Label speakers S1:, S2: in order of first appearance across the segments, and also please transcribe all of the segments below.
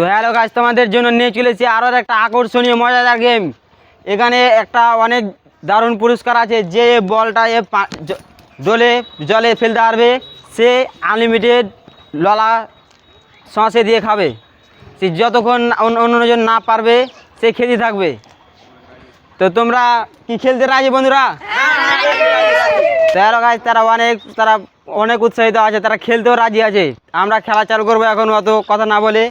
S1: তো হ্যালো গাছ তোমাদের জন্য নিয়ে চলেছি আরও একটা আকর্ষণীয়, মজাদার গেম এখানে একটা অনেক দারুণ পুরস্কার আছে, যে বলটা এ জলে জলে ফেলতে পারবে, সে আনলিমিটেড ললা শ্বাসে দিয়ে খাবে। সে যতক্ষণ অন্য- অন্যজন না পারবে, সে খেতে থাকবে। তো তোমরা কি খেলতে রাজি বন্ধুরা? তেরো গাছ তারা অনেক তারা অনেক উৎসাহিত আছে, তারা খেলতেও রাজি আছে। আমরা খেলা চালু করব এখন, অত কথা না বলে।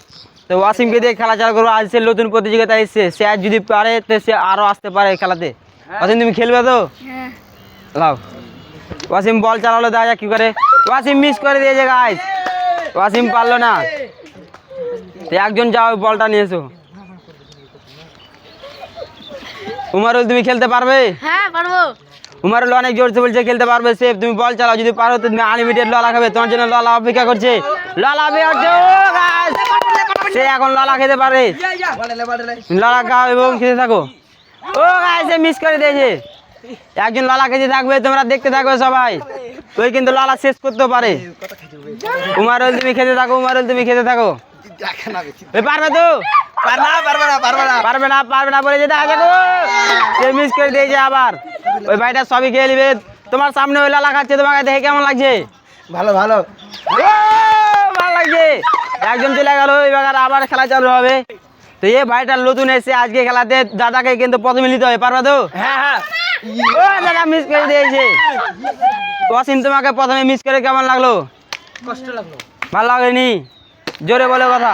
S1: তো ওয়াসিমকে দিয়ে খেলা চালু করব। আজ সে নতুন প্রতিযোগিতা এসছে। সে আজ যদি পারে তো সে আরও আসতে পারে খেলাতে। ওয়াসিম তুমি খেলবে তো?
S2: হ্যাঁ।
S1: লাও। ওয়াসিম বল চালালো দেখা যাক কি করে। ওয়াসিম মিস করে দিয়েছে গাছ ওয়াসিম পারল না। তো একজন যাও বলটা নিয়ে এসো। উমারুল তুমি খেলতে পারবে?
S2: হ্যাঁ পারব।
S1: উমারুল অনেক জোরসে বলছে খেলতে পারবে সেফ তুমি বল চালাও যদি পারো তুমি আনলিমিটেড ললা খাবে তোমার জন্য ললা অপেক্ষা করছে। ললা অপেক্ষা সে এখন ললা খেতে পারে। ললা খাও এবং খেতে থাকো। ও সে মিস করে দিয়েছে। একজন ললা খেতে থাকবে তোমরা দেখতে থাকবে সবাই। ওই কিন্তু ললা শেষ করতেও পারে। উমারুল তুমি খেতে থাকো উমারুল তুমি খেতে থাকো। পারবে তো? পারবে না পারবে না পারবে না পারবে না বলে যেতে আছে সে মিস করে দিয়েছে আবার। ওই ভাইটা সবই খেয়ে নিবে। তোমার সামনে ওই লালা খাচ্ছে তোমাকে দেখে কেমন লাগছে?
S3: ভালো ভালো।
S1: ভালো লাগছে। একজন চলে গেল এবার আবার খেলা চালু হবে। তো এই ভাইটা নতুন এসে আজকে খেলাতে দাদাকে কিন্তু প্রথমে নিতে হবে পারবে তো?
S3: হ্যাঁ হ্যাঁ।
S1: ও দাদা মিস করে দিয়েছে। ওয়াসিম তোমাকে প্রথমে মিস করে কেমন লাগল?
S3: কষ্ট লাগল।
S1: ভালো লাগেনি? জোরে বলে কথা।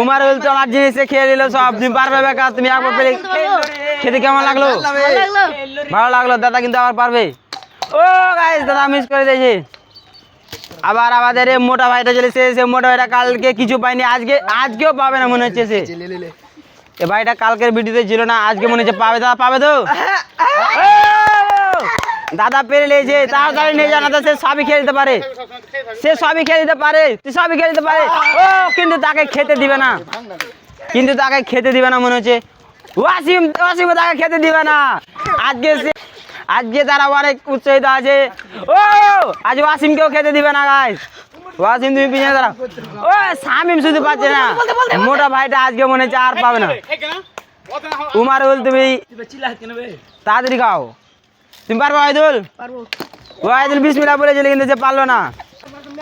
S1: উমার উল তোমার জিনিসে খেয়ে নিল সব তুমি পারবে বেকার তুমি একবার পেলে খেতে কেমন লাগল?
S2: ভালো লাগল।
S1: ভালো লাগল দাদা কিন্তু আবার পারবে। ও গাইস দাদা মিস করে দিয়েছে। আবার আমাদের মোটা ভাইটা চলেছে সে মোটা ভাইটা কালকে কিছু পায়নি আজকে আজকেও পাবে না মনে হচ্ছে সে। এ ভাইটা কালকের ভিডিওতে ছিল না আজকে মনে হচ্ছে পাবে দাদা পাবে তো? ও! দাদা পেরে নিয়েছে তাড়াতাড়ি নিয়ে জানা সে সবই খেয়ে দিতে পারে। সে সবই খেয়ে দিতে পারে তুই সবই খেয়ে দিতে পারে। ও কিন্তু তাকে খেতে দিবে না। কিন্তু তাকে খেতে দিবে না মনে হচ্ছে। ওয়াসিম ওয়াসিম তাকে খেতে দিবে না। আজকে সে আজকে তারা অনেক উৎসাহিত আছে। ও আজ ওয়াসিমকেও খেতে দিবে না গাইস ওয়াসিম তুমি পিছনে দাঁড়াও। ও সামিম শুধু পাচ্ছে না। মোটা ভাইটা আজকে মনে হচ্ছে আর পাবে না। উমারুল তুমি তাড়াতাড়ি খাও। তুমি পারবে আইদুল
S2: পারব।
S1: ও আইদুল বিশ মিনিট বলেছিল কিন্তু যে পারল না।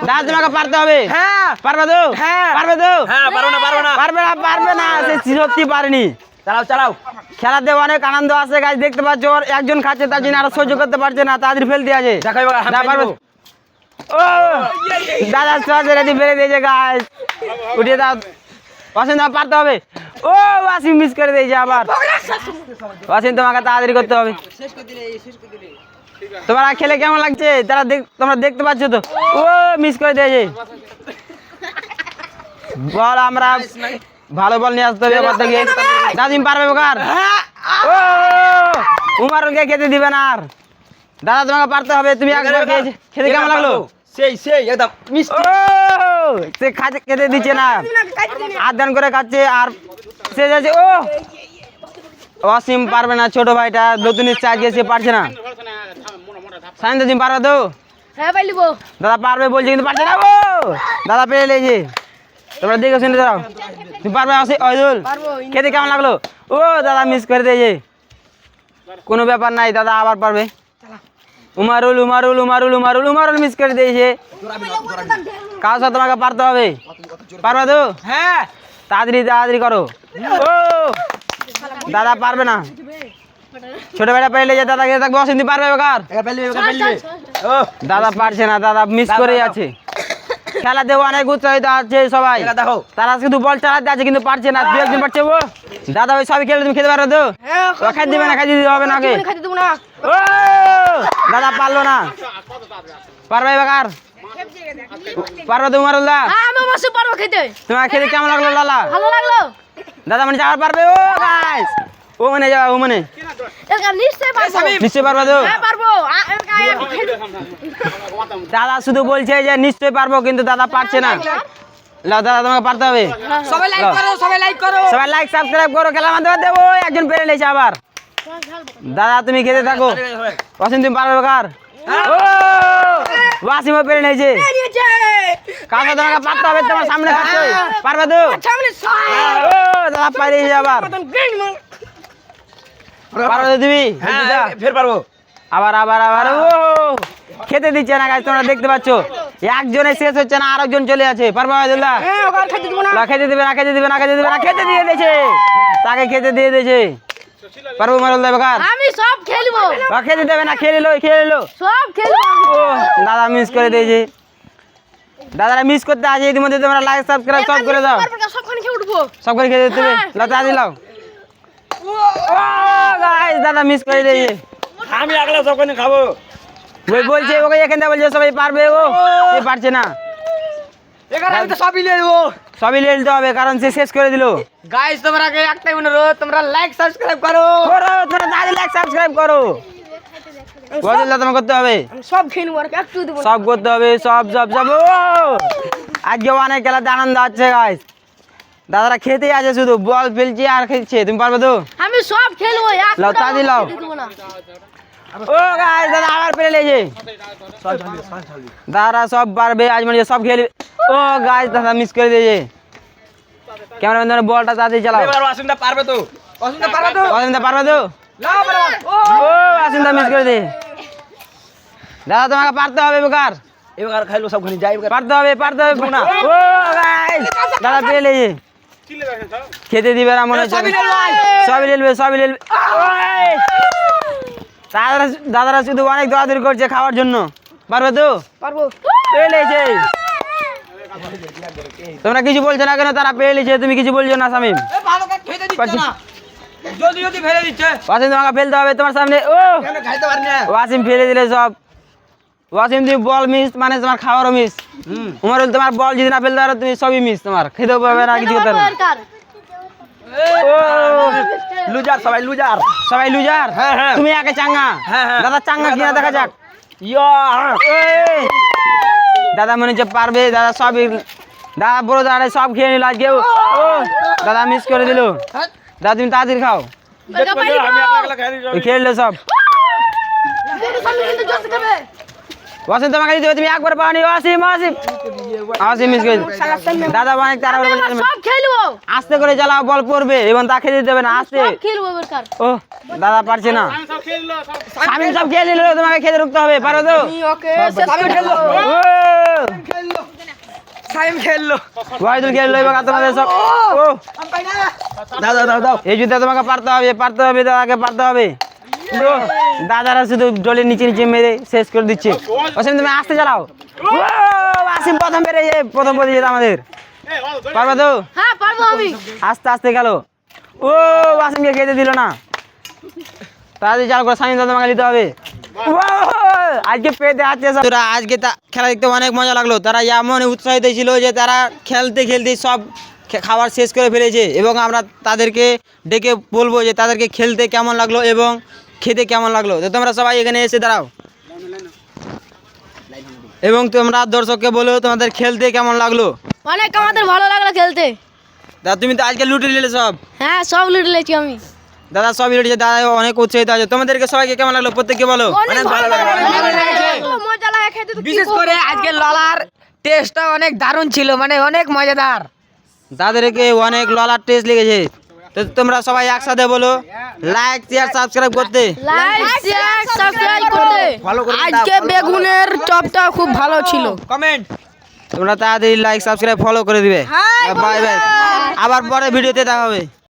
S1: দাদা তোমাকে পারতে হবে।
S3: হ্যাঁ।
S1: পারবে তো?
S3: হ্যাঁ।
S1: পারবে তো?
S3: হ্যাঁ পারব না পারব না।
S1: পারবে না পারবে না। সে সত্যি পারেনি।
S3: চালাও চালাও।
S1: খেলাতে অনেক আনন্দ আছে গাছ দেখতে পাচ্ছ ওর একজন খাচ্ছে তার জন্য আরও সহ্য করতে পারছে না আছে। না, পারবে?
S3: ফেলব।
S1: ও! দাদা সহজে রেডি ফেলে দিয়েছে গাছ উঠিয়ে দাও। অসীম পারতে হবে। ও ওয়াসিম মিস করে দিয়েছে আবার। তোমাকে তাড়াতাড়ি করতে হবে। তোমার খেলে কেমন লাগছে? তারা দেখ তোমরা দেখতে পাচ্ছ তো। ও মিস করে দিয়েছে। বল আমরা ভালো বল নিয়ে আসতে হবে এবার থেকে দাদিম পারবে বোকার? ও উমারুলকে খেতে দিবে না আর। দাদা তোমাকে পারতে হবে তুমি একবার খেতে কেমন লাগল?
S3: সেই সেই একদম মিষ্টি।
S1: সে খাতে খেতে দিচ্ছে না। আদান করে খাচ্ছে আর সে যাচ্ছে ও! অসীম পারবে না ছোট ভাইটা। নতুন এসছে আজকে সে পারছে না। সাইন তুমি পারবে তো?
S2: হ্যাঁ পাইলিবো
S1: দাদা পারবে বলছে কিন্তু পারছে না ও! দাদা পেরে লেগেছে। তোমরা দেখে শুনে দাও তুমি পারবে অসি অজুল খেতে কেমন লাগল? ও দাদা মিস করে দিয়েছে। কোনো ব্যাপার নাই দাদা আবার পারবে। উমারুল উমারুল উমারুল উমারুল উমারুল মিস করে দিয়েছে। কার সাথে তোমাকে পারতে হবে? পারবে তো?
S3: হ্যাঁ।
S1: তাড়াতাড়ি তাড়াতাড়ি করো। ও দাদা পারবে না। ছোট বেটা পেলে যে দাদা খেতে থাকবে অসিন্দি পারবে বেকার দাদা পারছে না দাদা মিস করে আছে। খেলাতে অনেক উৎসাহিত আছে সবাই।
S3: দেখো।
S1: তারা শুধু বল চালাতে আছে কিন্তু পারছে না। দু একজন পারছে ও। দাদা ওই সবই খেলে তুমি খেতে পারো তো?
S2: হ্যাঁ
S1: খাইতে দিবে না খাইতে দিতে হবে না ও! দাদা পারল না। পারবে বেকার পারবে তো উমারুল্লাহ
S2: হ্যাঁ
S1: তোমার খেতে কেমন লাগল লালা?
S2: ভালো লাগল।
S1: দাদা মানে যাওয়ার পারবে ও গাইস ও মানে যাও ও মানে নিশ্চয় পারবে। তো?
S2: হ্যাঁ
S1: দাদা শুধু বলছে যে নিশ্চয় পারব কিন্তু দাদা পারছে না। লাও দাদা তোমাকে পারতে হবে।
S3: সবাই লাইক করো সবাই লাইক করো।
S1: সবাই লাইক সাবস্ক্রাইব করো খেলার মাধ্যমে দেবো। একজন পেরে নিয়েছে আবার। দাদা তুমি খেতে থাকো। অসীম তুমি পারবে কার? ও! ওয়াসিমও পেরে নিয়েছে। কাকা তোমাকে পারতে হবে তোমার সামনে খাচ্ছে পারবে তো? ও দাদা আবার।
S3: হ্যাঁ ফের পারব।
S1: আবার আবার আবার ও! খেতে দিচ্ছে না গাছ তোমরা দেখতে পাচ্ছ। একজনে শেষ হচ্ছে না আরেকজন চলে আছে। পারবা আব্দুল্লাহ খেতে দিবে না। খেতে দিবে না খেতে দিবে না খেতে দিয়ে দিয়েছে। তাকে খেতে দিয়ে দিয়েছে। পারব মারুল দেবে কার
S2: আমি সব খেলব।
S1: খেতে দেবে না খেয়ে নিলো খেয়ে নিলো।
S2: সব খেলব
S1: ও দাদা মিস করে দিয়েছে। দাদারা মিস করতে আছে ইতিমধ্যে তোমরা লাইক সাবস্ক্রাইব সব করে দাও।
S2: সবখানে খেয়ে উঠবো।
S1: সব করে খেতে দিতে
S2: হ্যাঁ।
S1: লতা দিলাও দাদা মিস করে দিয়েছে।
S3: আমি আগলা সব কোনে খাব।
S1: ওই বলছে ওকে এখানে বলছে সবাই পারবে ও। পারছে না।
S3: এখানে আমি তো সবই নিয়ে
S1: সবই নিয়ে নিতে হবে কারণ সে শেষ করে দিল।
S3: গাইস তোমরা একটাই অনুরোধ তোমরা লাইক সাবস্ক্রাইব করো।
S1: করো তোমরা দাদি লাইক সাবস্ক্রাইব করো। বদল তোমার করতে হবে।
S2: সব খেলব আর একটু দেবো।
S1: সব করতে হবে সব সব সব। ও! আজকে অনেক খেলাতে আনন্দ আছে গাইস দাদারা খেতেই আছে শুধু বল ফেলছে আর খেলছে তুমি পারবে তো?
S2: আমি সব খেলব এক
S1: লাও, তা দি লাও।
S2: দেবো না।
S1: ও গাইস দাদা আবার পেরে লেছে দাদারা সব পারবে আজ মানে সব খেলবে। ও গাইস দাদা মিস করে দিয়েছে। ক্যামেরাম্যান ধরে বলটা তাড়াতাড়ি চালাও।
S3: এবার অসুবিধা পারবে তো? অসুবিধা পারবে তো?
S1: অসীমদা পারবে তো?
S3: না পারবে ও
S1: ও অসীমদা মিস করে দে দাদা তোমাকে পারতে হবে বেকার
S3: এবার খাইলো সবখানে যাই এবার।
S1: পারতে হবে পারতে হবে না। ও গাইস দাদা পেরে লেছে খেতে দিবে না মনে হচ্ছে
S3: সবই লেলবে।
S1: সবই! দাদারা দাদারা শুধু অনেক দৌড়াদৌড়ি করছে খাওয়ার জন্য। পারবে তো?
S2: পারব।
S1: পেয়ে লেছে তোমরা কিছু বলছো না কেন? তারা পেয়ে লেছে তুমি কিছু বলছো না সামিম
S3: ভালো করে খেতে দিচ্ছে
S1: পারছি।
S3: না। জলদি জলদি ফেলে দিচ্ছে।
S1: ওয়াসিম তোমাকে ফেলতে হবে তোমার সামনে। ও! ওয়াসিম ফেলে দিলে সব। ওয়াসিম তুমি বল মিস মানে তোমার খাওয়ারও মিস।
S3: হুম।
S1: উমারুল তোমার বল যদি না ফেলতে পারো তুমি সবই মিস তোমার। খেতেও পারবে না কিছু করতে
S3: লুজার সবাই লুজার।
S1: সবাই লুজার?
S3: হ্যাঁ, হ্যাঁ।
S1: তুমি একে চাঙ্গা।
S3: হ্যাঁ।
S1: দাদা চাঙ্গা কিনা দেখা যাক।
S3: ইয়া।
S1: দাদা মনে হচ্ছে পারবে দাদা সবই দাদা বড় দাদা সব খেয়ে নিল আজকে। দাদা মিস করে দিল। দাদা তুমি তাড়াতাড়ি খাও। খেয়ে নিলো সব
S2: সামনে কিন্তু জলদি খাবে
S1: ওয়াসিম তোমাকে দিতে হবে, তুমি একবার পাওনি ওয়াসিম ওয়াসিম। ওয়াসিম মিস করে। দাদা অনেক তারা
S2: সব খেলব।
S1: আস্তে করে চালাও বল পড়বে এবং তা খেতে দিতে হবে না আস্তে।
S2: খেলব দরকার
S1: ও দাদা পারছে না। আমি সব খেয়ে নিল তোমাকে খেতে রুখতে হবে পারো তো?
S2: ওকে করে দেবো
S3: সাইম খেললো।
S1: খেললো। এবার তোমাদের সব ও!
S3: দাও দাও দাও দাও।
S1: এই যুদ্ধে তোমাকে পারতে হবে পারতে হবে দাদাকে পারতে হবে। দাদারা শুধু জলের নিচে নিচে মেরে শেষ করে দিচ্ছে। অসীম তুমি আসতে চালাও। আসিম প্রথম বেড়ে প্রথম পদে যেত আমাদের। পারবে তো?
S2: হ্যাঁ পারব আমি।
S1: আস্তে আস্তে গেল ও ওয়াসিমকে খেতে দিল না। তাড়াতাড়ি চাল করে সাইন তোমাকে নিতে হবে। আজকে পেতে আছে তোরা আজকে তা- খেলা দেখতে অনেক মজা লাগল। তারা এমন উৎসাহিত ছিল যে তারা খেলতে খেলতে সব খাবার শেষ করে ফেলেছে। এবং আমরা তাদেরকে ডেকে বলব যে তাদেরকে খেলতে কেমন লাগল এবং খেতে কেমন লাগল? তো তোমরা সবাই এখানে এসে দাঁড়াও। এবং তোমরা দর্শককে বলো তোমাদের খেলতে কেমন লাগল?
S2: অনেক আমাদের ভালো লাগল খেলতে।
S1: দাদা তুমি তো আজকে লুটে নিলে সব?
S2: হ্যাঁ সব লুটে লেছি আমি।
S1: দাদা সব লুটেছে দাদা অনেক উৎসাহিত আছে। তোমাদেরকে সবাইকে কেমন লাগল? প্রত্যেককে বলো।
S2: অনেক ভালো লাগল মজা লাগে খেতে তো
S3: বিশেষ করে আজকে ললার টেস্টটা অনেক দারুণ ছিল মানে অনেক মজাদার।
S1: তাদেরকে অনেক ললার টেস্ট লেগেছে। তো তোমরা সবাই একসাথে বলো লাইক শেয়ার সাবস্ক্রাইব করতে।
S2: লাইক শেয়ার সাবস্ক্রাইব করতে।
S3: ভালো করে
S2: আজকে বেগুনের চপটা খুব ভালো ছিল।
S3: কমেন্ট
S1: তোমরা তাড়াতাড়ি লাইক সাবস্ক্রাইব ফলো করে দিবে। বাই বাই আবার পরে ভিডিওতে দেখা হবে।